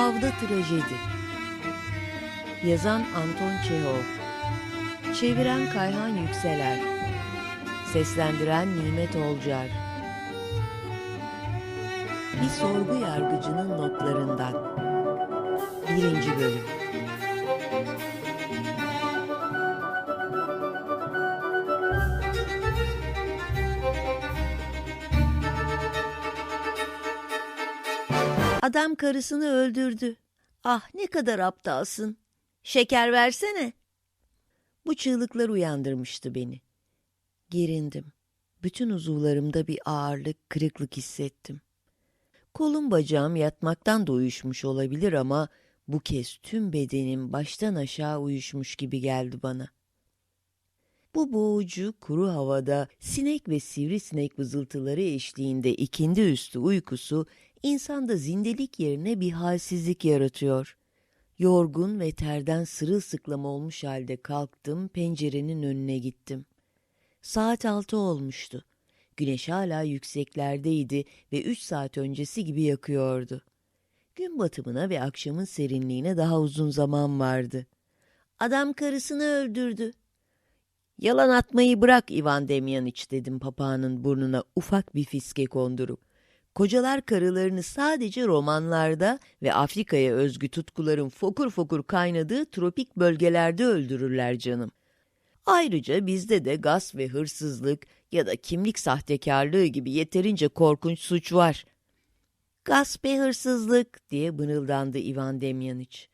Avda Trajedi. Yazan Anton Çehov. Çeviren Kayhan Yükseler Seslendiren Nimet Olcar. Bir sorgu yargıcının notlarından. Birinci bölüm Adam karısını öldürdü. Ah ne kadar aptalsın. Şeker versene. Bu çığlıklar uyandırmıştı beni. Gerindim. Bütün uzuvlarımda bir ağırlık, kırıklık hissettim. Kolum bacağım yatmaktan da uyuşmuş olabilir ama bu kez tüm bedenim baştan aşağı uyuşmuş gibi geldi bana. Bu boğucu, kuru havada sinek ve sivrisinek vızıltıları eşliğinde ikindi üstü uykusu insanda zindelik yerine bir halsizlik yaratıyor. Yorgun ve terden sırılsıklam olmuş halde kalktım, pencerenin önüne gittim. Saat altı olmuştu. Güneş hala yükseklerdeydi ve üç saat öncesi gibi yakıyordu. Gün batımına ve akşamın serinliğine daha uzun zaman vardı. Adam karısını öldürdü. Yalan atmayı bırak Ivan Demyaniç dedim papağanın burnuna ufak bir fiske kondurup. Kocalar karılarını sadece romanlarda ve Afrika'ya özgü tutkuların fokur fokur kaynadığı tropik bölgelerde öldürürler canım. Ayrıca bizde de gaz ve hırsızlık ya da kimlik sahtekarlığı gibi yeterince korkunç suç var. Gasp ve hırsızlık diye bınıldandı Ivan Demyaniç.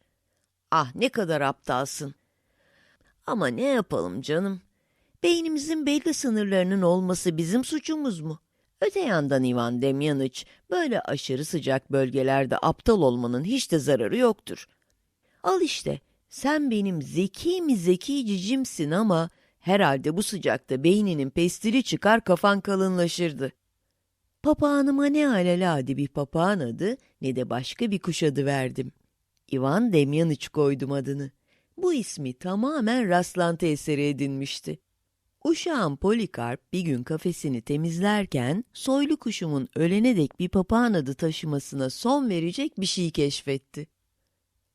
Ah ne kadar aptalsın. Ama ne yapalım canım? Beynimizin belli sınırlarının olması bizim suçumuz mu? Öte yandan Ivan Demyaniç, böyle aşırı sıcak bölgelerde aptal olmanın hiç de zararı yoktur. Al işte, sen benim zeki mi zeki cicimsin ama herhalde bu sıcakta beyninin pestili çıkar kafan kalınlaşırdı. Papağanıma ne alelade bir papağan adı ne de başka bir kuş adı verdim. Ivan Demyaniç koydum adını. Bu ismi tamamen rastlantı eseri edinmişti. Uşağım Polikarp bir gün kafesini temizlerken soylu kuşumun ölene dek bir papağan adı taşımasına son verecek bir şey keşfetti.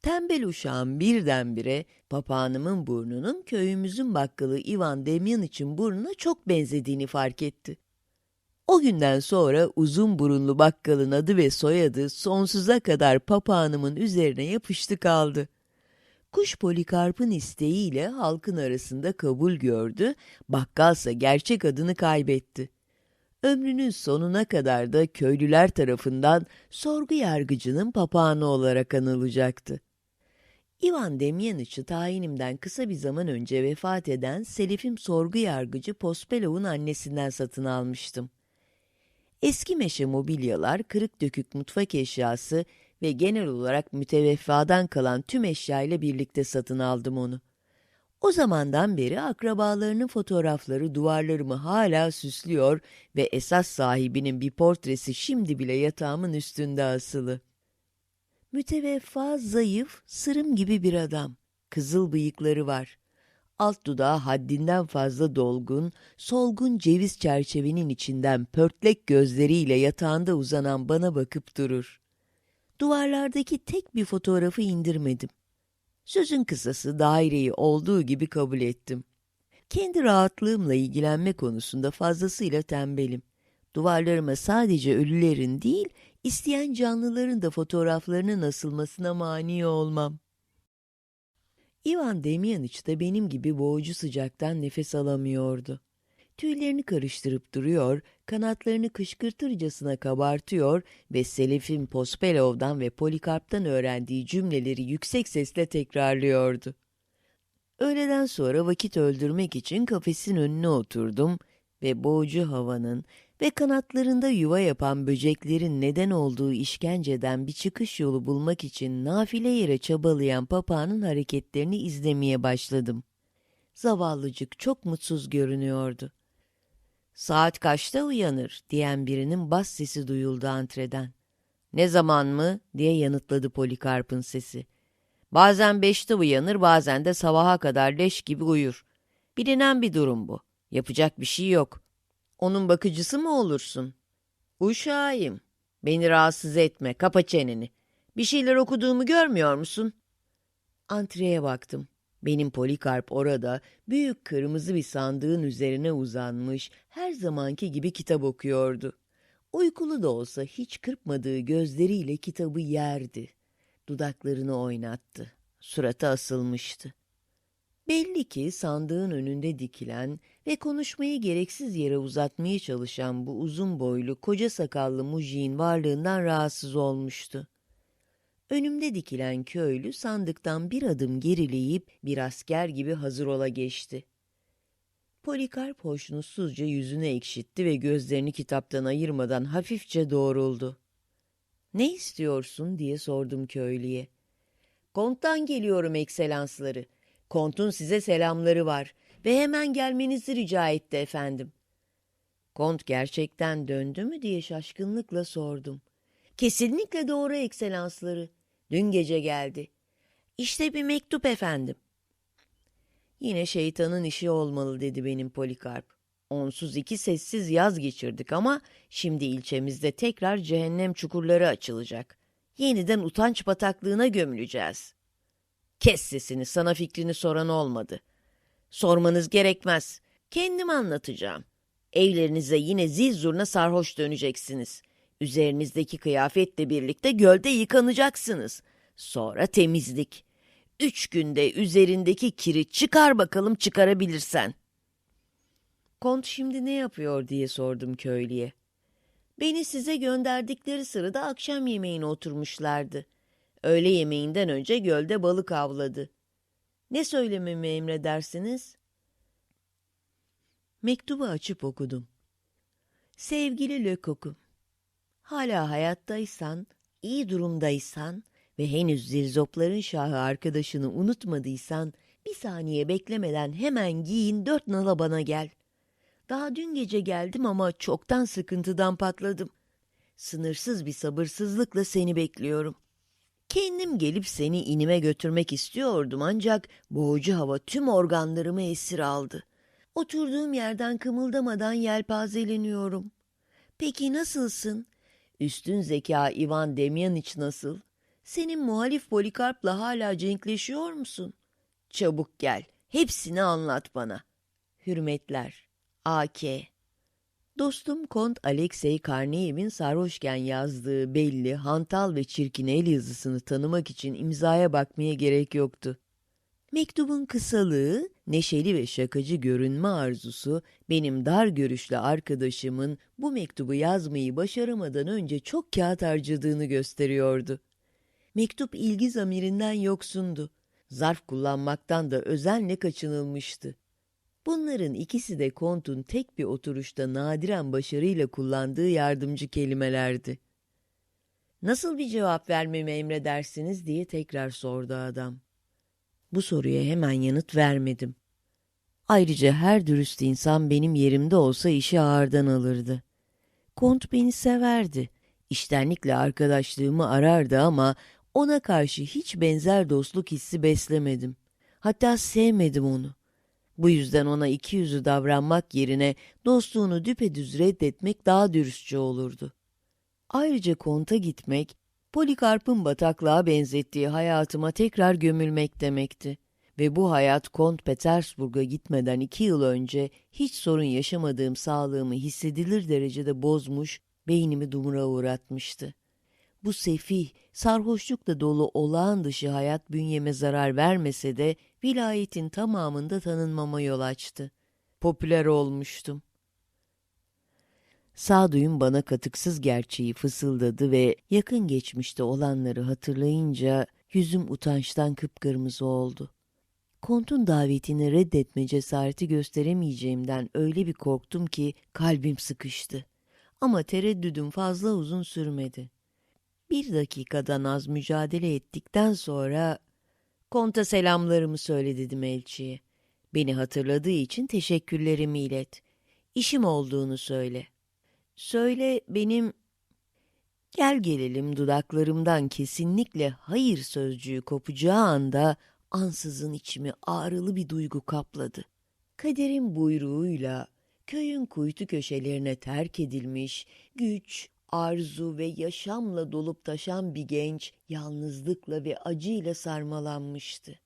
Tembel uşağım birdenbire papağanımın burnunun köyümüzün bakkalı Ivan Demyaniç'in burnuna çok benzediğini fark etti. O günden sonra uzun burunlu bakkalın adı ve soyadı sonsuza kadar papağanımın üzerine yapıştı kaldı. Kuş Polikarp'ın isteğiyle halkın arasında kabul gördü, bakkalsa gerçek adını kaybetti. Ömrünün sonuna kadar da köylüler tarafından sorgu yargıcının papağanı olarak anılacaktı. İvan Demyaniç'i tayinimden kısa bir zaman önce vefat eden Selefim sorgu yargıcı Pospelov'un annesinden satın almıştım. Eski meşe mobilyalar, kırık dökük mutfak eşyası ve genel olarak müteveffadan kalan tüm eşyayla birlikte satın aldım onu. O zamandan beri akrabalarının fotoğrafları duvarlarımı hala süslüyor ve esas sahibinin bir portresi şimdi bile yatağımın üstünde asılı. Müteveffa, zayıf, sırım gibi bir adam. Kızıl bıyıkları var. Alt dudağı haddinden fazla dolgun, solgun ceviz çerçevenin içinden pörtlek gözleriyle yatağında uzanan bana bakıp durur. Duvarlardaki tek bir fotoğrafı indirmedim. Sözün kısası daireyi olduğu gibi kabul ettim. Kendi rahatlığımla ilgilenme konusunda fazlasıyla tembelim. Duvarlarıma sadece ölülerin değil, isteyen canlıların da fotoğraflarının asılmasına mani olmam. Ivan Demyaniç de benim gibi boğucu sıcaktan nefes alamıyordu. Tüylerini karıştırıp duruyor, kanatlarını kışkırtırcasına kabartıyor ve Selefim Pospelov'dan ve Polikarp'tan öğrendiği cümleleri yüksek sesle tekrarlıyordu. Öğleden sonra vakit öldürmek için kafesin önüne oturdum ve boğucu havanın ve kanatlarında yuva yapan böceklerin neden olduğu işkenceden bir çıkış yolu bulmak için nafile yere çabalayan papağanın hareketlerini izlemeye başladım. Zavallıcık çok mutsuz görünüyordu. Saat kaçta uyanır diyen birinin bas sesi duyuldu antreden. Ne zaman mı diye yanıtladı Polikarp'ın sesi. Bazen beşte uyanır bazen de sabaha kadar leş gibi uyur. Bilinen bir durum bu. Yapacak bir şey yok. Onun bakıcısı mı olursun? Uşağıyım. Beni rahatsız etme, kapa çeneni. Bir şeyler okuduğumu görmüyor musun? Antreye baktım. Benim Polikarp orada büyük kırmızı bir sandığın üzerine uzanmış, her zamanki gibi kitap okuyordu. Uykulu da olsa hiç kırpmadığı gözleriyle kitabı yerdi. Dudaklarını oynattı. Suratı asılmıştı. Belli ki sandığın önünde dikilen ve konuşmayı gereksiz yere uzatmaya çalışan bu uzun boylu, koca sakallı Muji'nin varlığından rahatsız olmuştu. Önümde dikilen köylü sandıktan bir adım gerileyip bir asker gibi hazır ola geçti. Polikarp hoşnutsuzca yüzünü ekşitti ve gözlerini kitaptan ayırmadan hafifçe doğruldu. ''Ne istiyorsun?'' diye sordum köylüye. ''Konttan geliyorum ekselansları. Kontun size selamları var ve hemen gelmenizi rica etti efendim.'' Kont gerçekten döndü mü diye şaşkınlıkla sordum. ''Kesinlikle doğru ekselansları. Dün gece geldi. İşte bir mektup efendim.'' Yine şeytanın işi olmalı dedi benim Polikarp. Onsuz iki sessiz yaz geçirdik ama şimdi ilçemizde tekrar cehennem çukurları açılacak. Yeniden utanç bataklığına gömüleceğiz. Kes sesini sana fikrini soran olmadı. Sormanız gerekmez. Kendim anlatacağım. Evlerinize yine zil zurna sarhoş döneceksiniz. Üzerinizdeki kıyafetle birlikte gölde yıkanacaksınız. Sonra temizlik. Üç günde üzerindeki kiri çıkar bakalım çıkarabilirsen. Kont şimdi ne yapıyor diye sordum köylüye. Beni size gönderdikleri sırada akşam yemeğine oturmuşlardı. Öğle yemeğinden önce gölde balık avladı. Ne söylememi emredersiniz? Mektubu açıp okudum. Sevgili Lökokum, hala hayattaysan, iyi durumdaysan ve henüz zirzopların şahı arkadaşını unutmadıysan, bir saniye beklemeden hemen giyin dört nala bana gel. Daha dün gece geldim ama çoktan sıkıntıdan patladım. Sınırsız bir sabırsızlıkla seni bekliyorum. Kendim gelip seni inime götürmek istiyordum ancak boğucu hava tüm organlarımı esir aldı. Oturduğum yerden kımıldamadan yelpazeleniyorum. Peki nasılsın? Üstün zeka Ivan Demyaniç nasıl? Senin muhalif Polikarp'la hala cenkleşiyor musun? Çabuk gel, hepsini anlat bana. Hürmetler, A.K. Dostum Kont Alexey Karneyev'in sarhoşken yazdığı belli, hantal ve çirkin el yazısını tanımak için imzaya bakmaya gerek yoktu. Mektubun kısalığı, neşeli ve şakacı görünme arzusu benim dar görüşlü arkadaşımın bu mektubu yazmayı başaramadan önce çok kağıt harcadığını gösteriyordu. Mektup ilgi zamirinden yoksundu. Zarf kullanmaktan da özenle kaçınılmıştı. Bunların ikisi de Kont'un tek bir oturuşta nadiren başarıyla kullandığı yardımcı kelimelerdi. Nasıl bir cevap vermemi emredersiniz diye tekrar sordu adam. Bu soruya hemen yanıt vermedim. Ayrıca her dürüst insan benim yerimde olsa işi ağırdan alırdı. Kont beni severdi. İştenlikle arkadaşlığımı arardı ama ona karşı hiç benzer dostluk hissi beslemedim. Hatta sevmedim onu. Bu yüzden ona iki yüzü davranmak yerine dostluğunu düpedüz reddetmek daha dürüstçe olurdu. Ayrıca konta gitmek, Polikarp'ın bataklığa benzettiği hayatıma tekrar gömülmek demekti. Ve bu hayat Kont Petersburg'a gitmeden iki yıl önce hiç sorun yaşamadığım sağlığımı hissedilir derecede bozmuş, beynimi dumura uğratmıştı. Bu sefih, sarhoşlukla dolu olağan dışı hayat bünyeme zarar vermese de vilayetin tamamında tanınmama yol açtı. Popüler olmuştum. Sağduyum bana katıksız gerçeği fısıldadı ve yakın geçmişte olanları hatırlayınca yüzüm utançtan kıpkırmızı oldu. Kontun davetini reddetme cesareti gösteremeyeceğimden öyle bir korktum ki kalbim sıkıştı. Ama tereddüdüm fazla uzun sürmedi. Bir dakikadan az mücadele ettikten sonra konta selamlarımı söyle dedim elçiye. Beni hatırladığı için teşekkürlerimi ilet. İşim olduğunu söyle. Söyle benim... Gel gelelim dudaklarımdan kesinlikle hayır sözcüğü kopacağı anda ansızın içimi ağrılı bir duygu kapladı. Kaderin buyruğuyla köyün kuytu köşelerine terk edilmiş, güç, arzu ve yaşamla dolup taşan bir genç yalnızlıkla ve acıyla sarmalanmıştı.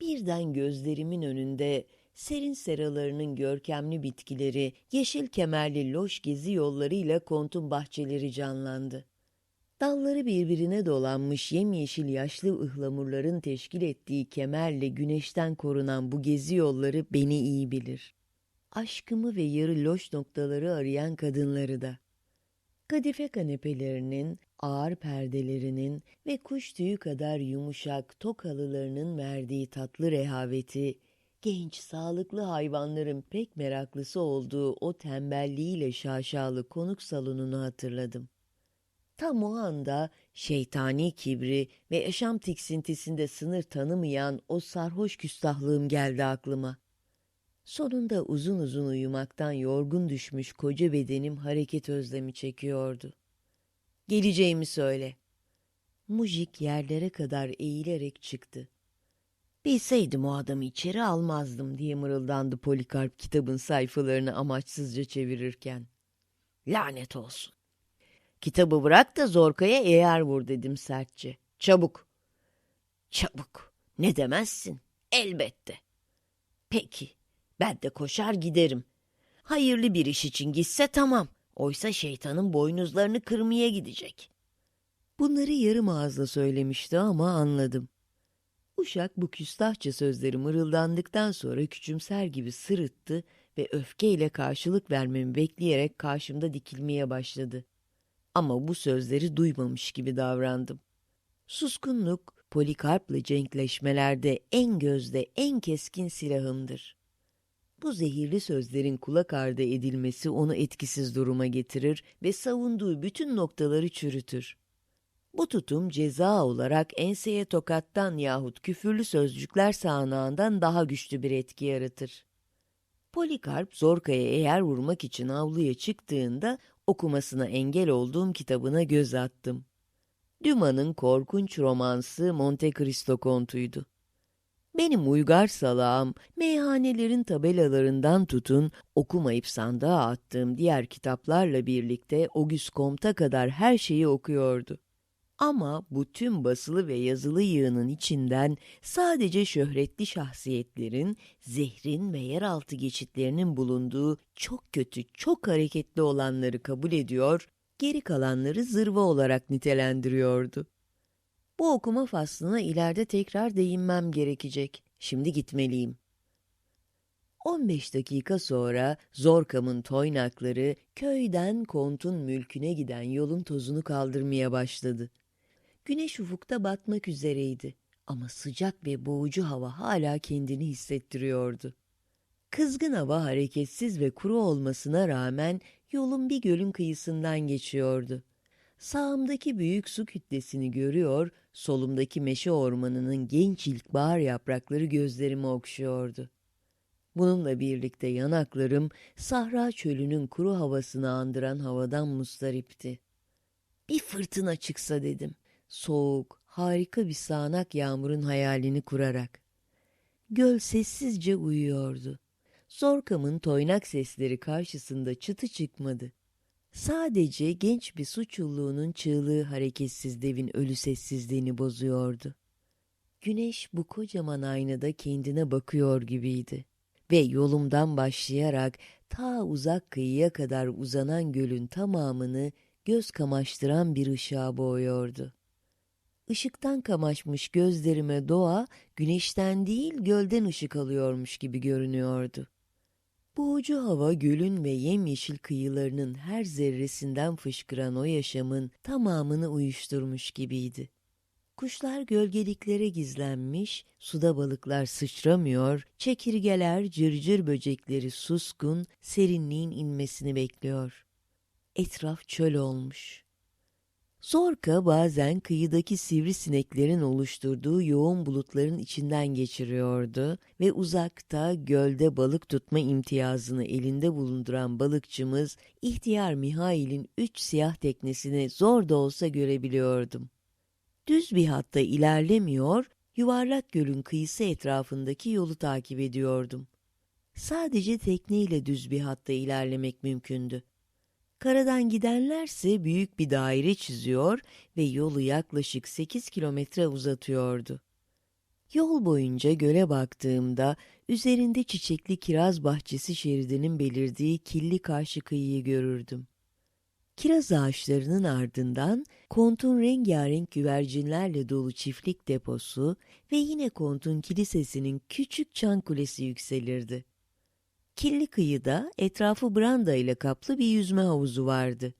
Birden gözlerimin önünde serin seralarının görkemli bitkileri, yeşil kemerli loş gezi yollarıyla kontun bahçeleri canlandı. Dalları birbirine dolanmış yemyeşil yaşlı ıhlamurların teşkil ettiği kemerle güneşten korunan bu gezi yolları beni iyi bilir. Aşkımı ve yarı loş noktaları arayan kadınları da. Kadife kanepelerinin, ağır perdelerinin ve kuş tüyü kadar yumuşak tok halılarının verdiği tatlı rehaveti, genç sağlıklı hayvanların pek meraklısı olduğu o tembelliğiyle şaşalı konuk salonunu hatırladım. Tam o anda şeytani kibri ve yaşam tiksintisinde sınır tanımayan o sarhoş küstahlığım geldi aklıma. Sonunda uzun uzun uyumaktan yorgun düşmüş koca bedenim hareket özlemi çekiyordu. Geleceğimi söyle. Mujik yerlere kadar eğilerek çıktı. Bilseydim o adamı içeri almazdım diye mırıldandı Polikarp kitabın sayfalarını amaçsızca çevirirken. Lanet olsun. Kitabı bırak da Zorka'ya eğer vur dedim sertçe. Çabuk. Çabuk. Ne demezsin? Elbette. Peki. Ben de koşar giderim. Hayırlı bir iş için gitse tamam. Oysa şeytanın boynuzlarını kırmaya gidecek. Bunları yarım ağızla söylemişti ama anladım. Uşak bu küstahça sözleri mırıldandıktan sonra küçümser gibi sırıttı ve öfkeyle karşılık vermemi bekleyerek karşımda dikilmeye başladı. Ama bu sözleri duymamış gibi davrandım. Suskunluk, Polikarp'la cenkleşmelerde en gözde, en keskin silahımdır. Bu zehirli sözlerin kulak ardı edilmesi onu etkisiz duruma getirir ve savunduğu bütün noktaları çürütür. Bu tutum ceza olarak enseye tokattan yahut küfürlü sözcükler sağanağından daha güçlü bir etki yaratır. Polikarp Zorka'ya eğer vurmak için avluya çıktığında okumasına engel olduğum kitabına göz attım. Dumas'ın korkunç romansı Monte Cristo kontuydu. Benim uygar salağım, meyhanelerin tabelalarından tutun, okumayıp sandığa attığım diğer kitaplarla birlikte Auguste Comte'a kadar her şeyi okuyordu. Ama bu tüm basılı ve yazılı yığının içinden sadece şöhretli şahsiyetlerin, zehrin ve yeraltı geçitlerinin bulunduğu çok kötü, çok hareketli olanları kabul ediyor, geri kalanları zırva olarak nitelendiriyordu. Bu okuma faslına ileride tekrar değinmem gerekecek. Şimdi gitmeliyim. 15 dakika sonra Zorkam'ın toynakları köyden kontun mülküne giden yolun tozunu kaldırmaya başladı. Güneş ufukta batmak üzereydi ama sıcak ve boğucu hava hala kendini hissettiriyordu. Kızgın hava hareketsiz ve kuru olmasına rağmen yolun bir gölün kıyısından geçiyordu. Sağımdaki büyük su kütlesini görüyor, solumdaki meşe ormanının genç ilkbahar yaprakları gözlerimi okşuyordu. Bununla birlikte yanaklarım sahra çölünün kuru havasını andıran havadan mustaripti. Bir fırtına çıksa dedim. Soğuk, harika bir sağanak yağmurun hayalini kurarak. Göl sessizce uyuyordu. Zorkam'ın toynak sesleri karşısında çıtı çıkmadı. Sadece genç bir su çulluğunun çığlığı hareketsiz devin ölü sessizliğini bozuyordu. Güneş bu kocaman aynada kendine bakıyor gibiydi ve yolumdan başlayarak ta uzak kıyıya kadar uzanan gölün tamamını göz kamaştıran bir ışığa boğuyordu. Işıktan kamaşmış gözlerime doğa, güneşten değil gölden ışık alıyormuş gibi görünüyordu. Boğucu hava gölün ve yemyeşil kıyılarının her zerresinden fışkıran o yaşamın tamamını uyuşturmuş gibiydi. Kuşlar gölgeliklere gizlenmiş, suda balıklar sıçramıyor, çekirgeler, cırcır böcekleri suskun, serinliğin inmesini bekliyor. Etraf çöl olmuş. Zorka bazen kıyıdaki sivrisineklerin oluşturduğu yoğun bulutların içinden geçiriyordu ve uzakta gölde balık tutma imtiyazını elinde bulunduran balıkçımız ihtiyar Mihail'in üç siyah teknesini zor da olsa görebiliyordum. Düz bir hatta ilerlemiyor, yuvarlak gölün kıyısı etrafındaki yolu takip ediyordum. Sadece tekneyle düz bir hatta ilerlemek mümkündü. Karadan gidenlerse büyük bir daire çiziyor ve yolu yaklaşık 8 kilometre uzatıyordu. Yol boyunca göle baktığımda üzerinde çiçekli kiraz bahçesi şeridinin belirdiği killi karşı kıyıyı görürdüm. Kiraz ağaçlarının ardından kontun rengarenk güvercinlerle dolu çiftlik deposu ve yine kontun kilisesinin küçük çan kulesi yükselirdi. Killi kıyıda etrafı branda ile kaplı bir yüzme havuzu vardı.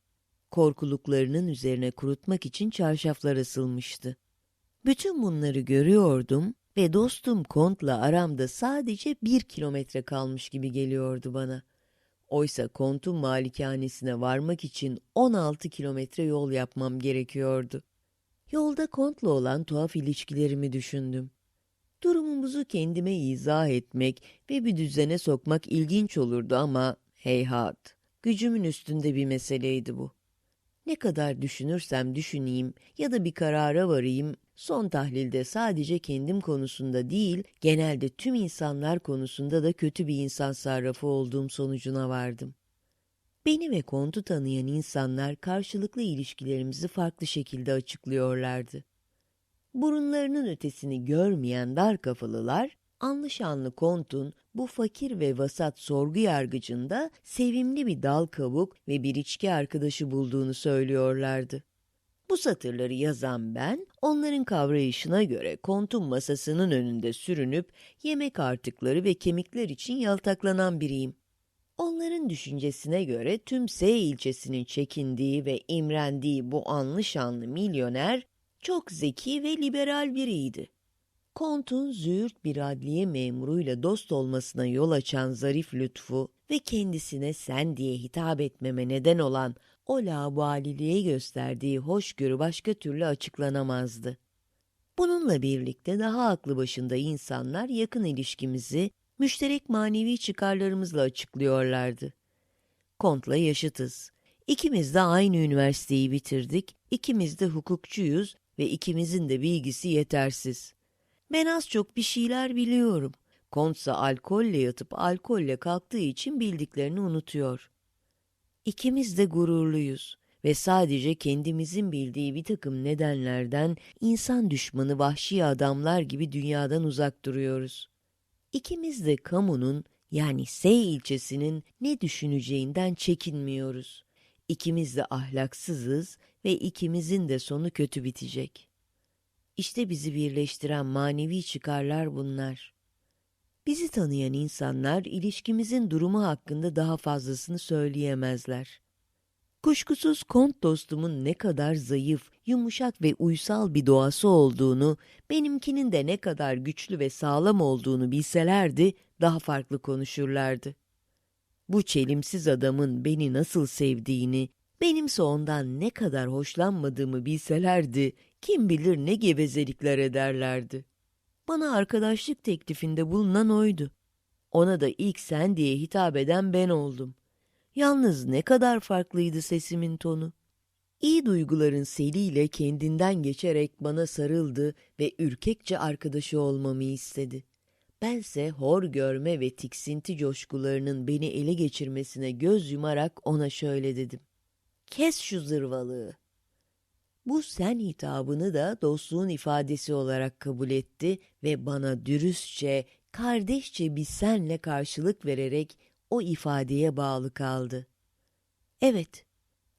Korkuluklarının üzerine kurutmak için çarşaflar asılmıştı. Bütün bunları görüyordum ve dostum Kont'la aramda sadece bir kilometre kalmış gibi geliyordu bana. Oysa Kont'un malikanesine varmak için 16 kilometre yol yapmam gerekiyordu. Yolda Kont'la olan tuhaf ilişkilerimi düşündüm. Durumumuzu kendime izah etmek ve bir düzene sokmak ilginç olurdu ama heyhat, gücümün üstünde bir meseleydi bu. Ne kadar düşünürsem düşüneyim ya da bir karara varayım, son tahlilde sadece kendim konusunda değil, genelde tüm insanlar konusunda da kötü bir insan sarrafı olduğum sonucuna vardım. Beni ve kontu tanıyan insanlar karşılıklı ilişkilerimizi farklı şekilde açıklıyorlardı. Burunlarının ötesini görmeyen dar kafalılar, anlı şanlı kontun bu fakir ve vasat sorgu yargıcında sevimli bir dal kabuk ve bir içki arkadaşı bulduğunu söylüyorlardı. Bu satırları yazan ben, onların kavrayışına göre kontun masasının önünde sürünüp yemek artıkları ve kemikler için yaltaklanan biriyim. Onların düşüncesine göre tüm S ilçesinin çekindiği ve imrendiği bu anlı şanlı milyoner çok zeki ve liberal biriydi. Kont'un züğürt bir adliye memuruyla dost olmasına yol açan zarif lütfu ve kendisine sen diye hitap etmeme neden olan o labaliliğe gösterdiği hoşgörü başka türlü açıklanamazdı. Bununla birlikte daha aklı başında insanlar yakın ilişkimizi müşterek manevi çıkarlarımızla açıklıyorlardı. Kont'la yaşıtız. İkimiz de aynı üniversiteyi bitirdik, ikimiz de hukukçuyuz ve ikimizin de bilgisi yetersiz. Ben az çok bir şeyler biliyorum. Kontsa alkolle yatıp alkolle kalktığı için bildiklerini unutuyor. İkimiz de gururluyuz ve sadece kendimizin bildiği bir takım nedenlerden insan düşmanı vahşi adamlar gibi dünyadan uzak duruyoruz. İkimiz de kamunun yani S ilçesinin ne düşüneceğinden çekinmiyoruz. İkimiz de ahlaksızız ve ikimizin de sonu kötü bitecek. İşte bizi birleştiren manevi çıkarlar bunlar. Bizi tanıyan insanlar ilişkimizin durumu hakkında daha fazlasını söyleyemezler. Kuşkusuz kont dostumun ne kadar zayıf, yumuşak ve uysal bir doğası olduğunu, benimkinin de ne kadar güçlü ve sağlam olduğunu bilselerdi daha farklı konuşurlardı. Bu çelimsiz adamın beni nasıl sevdiğini, benimse ondan ne kadar hoşlanmadığımı bilselerdi, kim bilir ne gevezelikler ederlerdi. Bana arkadaşlık teklifinde bulunan oydu. Ona da ilk sen diye hitap eden ben oldum. Yalnız ne kadar farklıydı sesimin tonu. İyi duyguların seliyle kendinden geçerek bana sarıldı ve ürkekçe arkadaşı olmamı istedi. Bense hor görme ve tiksinti coşkularının beni ele geçirmesine göz yumarak ona şöyle dedim. Kes şu zırvalığı. Bu sen hitabını da dostluğun ifadesi olarak kabul etti ve bana dürüstçe, kardeşçe bir senle karşılık vererek o ifadeye bağlı kaldı. Evet,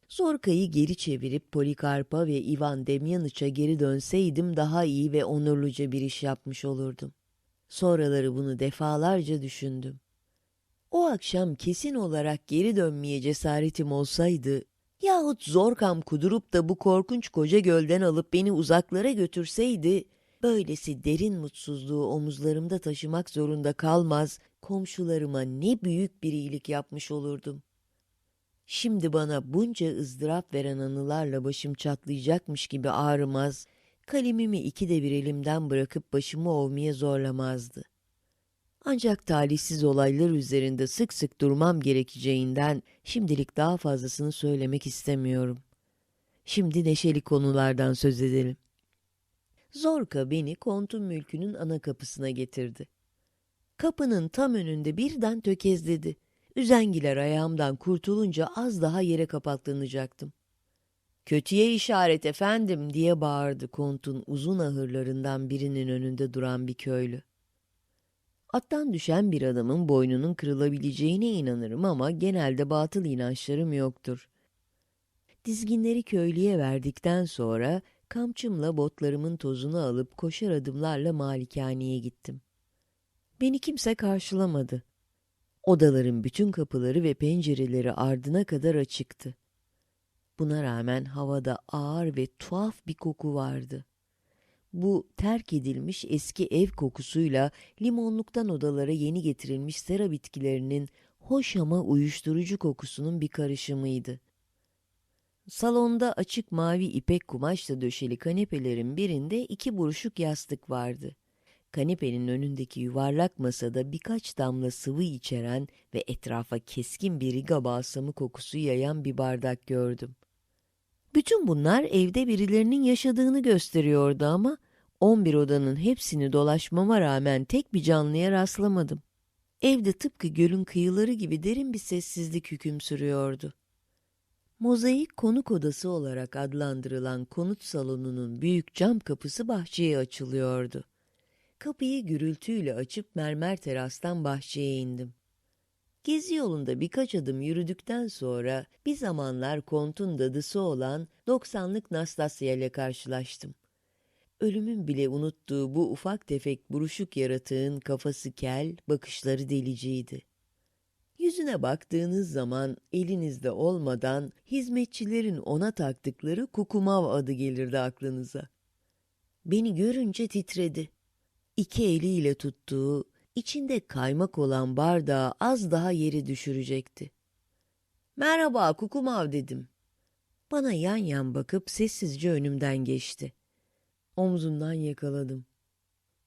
Zorka'yı geri çevirip Polikarp'a ve Ivan Demyaniç'a geri dönseydim daha iyi ve onurluca bir iş yapmış olurdum. Sonraları bunu defalarca düşündüm. O akşam kesin olarak geri dönmeye cesaretim olsaydı yahut Zorkam kudurup da bu korkunç koca gölden alıp beni uzaklara götürseydi, böylesi derin mutsuzluğu omuzlarımda taşımak zorunda kalmaz, komşularıma ne büyük bir iyilik yapmış olurdum. Şimdi bana bunca ızdırap veren anılarla başım çatlayacakmış gibi ağrımaz, kalemimi ikide bir elimden bırakıp başımı ovmaya zorlamazdı. Ancak talihsiz olaylar üzerinde sık sık durmam gerekeceğinden şimdilik daha fazlasını söylemek istemiyorum. Şimdi neşeli konulardan söz edelim. Zorka beni kontun mülkünün ana kapısına getirdi. Kapının tam önünde birden tökezledi Üzengiler ayağımdan kurtulunca az daha yere kapaklanacaktım. Kötüye işaret efendim diye bağırdı kontun uzun ahırlarından birinin önünde duran bir köylü. Attan düşen bir adamın boynunun kırılabileceğine inanırım ama genelde batıl inançlarım yoktur. Dizginleri köylüye verdikten sonra kamçımla botlarımın tozunu alıp koşar adımlarla malikaneye gittim. Beni kimse karşılamadı. Odaların bütün kapıları ve pencereleri ardına kadar açıktı. Buna rağmen havada ağır ve tuhaf bir koku vardı. Bu terk edilmiş eski ev kokusuyla limonluktan odalara yeni getirilmiş sera bitkilerinin hoş ama uyuşturucu kokusunun bir karışımıydı. Salonda açık mavi ipek kumaşla döşeli kanepelerin birinde iki buruşuk yastık vardı. Kanepenin önündeki yuvarlak masada birkaç damla sıvı içeren ve etrafa keskin bir riga balsamı kokusu yayan bir bardak gördüm. Bütün bunlar evde birilerinin yaşadığını gösteriyordu ama 11 odanın hepsini dolaşmama rağmen tek bir canlıya rastlamadım. Evde tıpkı gölün kıyıları gibi derin bir sessizlik hüküm sürüyordu. Mozaik konuk odası olarak adlandırılan konut salonunun büyük cam kapısı bahçeye açılıyordu. Kapıyı gürültüyle açıp mermer terastan bahçeye indim. Gezi yolunda birkaç adım yürüdükten sonra bir zamanlar kontun dadısı olan 90'lık Nastasya ile karşılaştım. Ölümün bile unuttuğu bu ufak tefek buruşuk yaratığın kafası kel, bakışları deliciydi. Yüzüne baktığınız zaman elinizde olmadan hizmetçilerin ona taktıkları kukumav adı gelirdi aklınıza. Beni görünce titredi. İki eliyle tuttuğu, içinde kaymak olan bardağı az daha yere düşürecekti. Merhaba kukumav dedim. Bana yan yan bakıp sessizce önümden geçti. Omzundan yakaladım.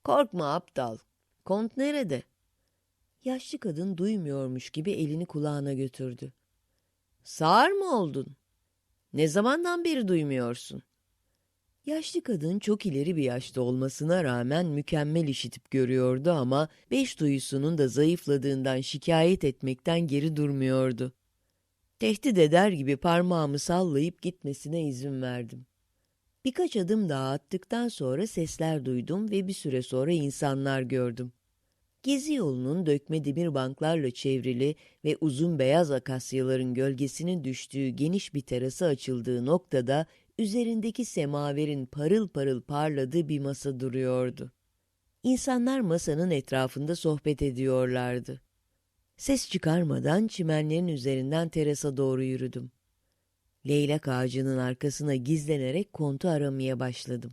Korkma aptal. Kont nerede? Yaşlı kadın duymuyormuş gibi elini kulağına götürdü. Sağır mı oldun? Ne zamandan beri duymuyorsun? Yaşlı kadın çok ileri bir yaşta olmasına rağmen mükemmel işitip görüyordu ama beş duyusunun da zayıfladığından şikayet etmekten geri durmuyordu. Tehdit eder gibi parmağımı sallayıp gitmesine izin verdim. Birkaç adım daha attıktan sonra sesler duydum ve bir süre sonra insanlar gördüm. Gezi yolunun dökme demir banklarla çevrili ve uzun beyaz akasyaların gölgesinin düştüğü geniş bir terası açıldığı noktada üzerindeki semaverin parıl parıl parladığı bir masa duruyordu. İnsanlar masanın etrafında sohbet ediyorlardı. Ses çıkarmadan çimenlerin üzerinden terasa doğru yürüdüm. Leylak ağacının arkasına gizlenerek kontu aramaya başladım.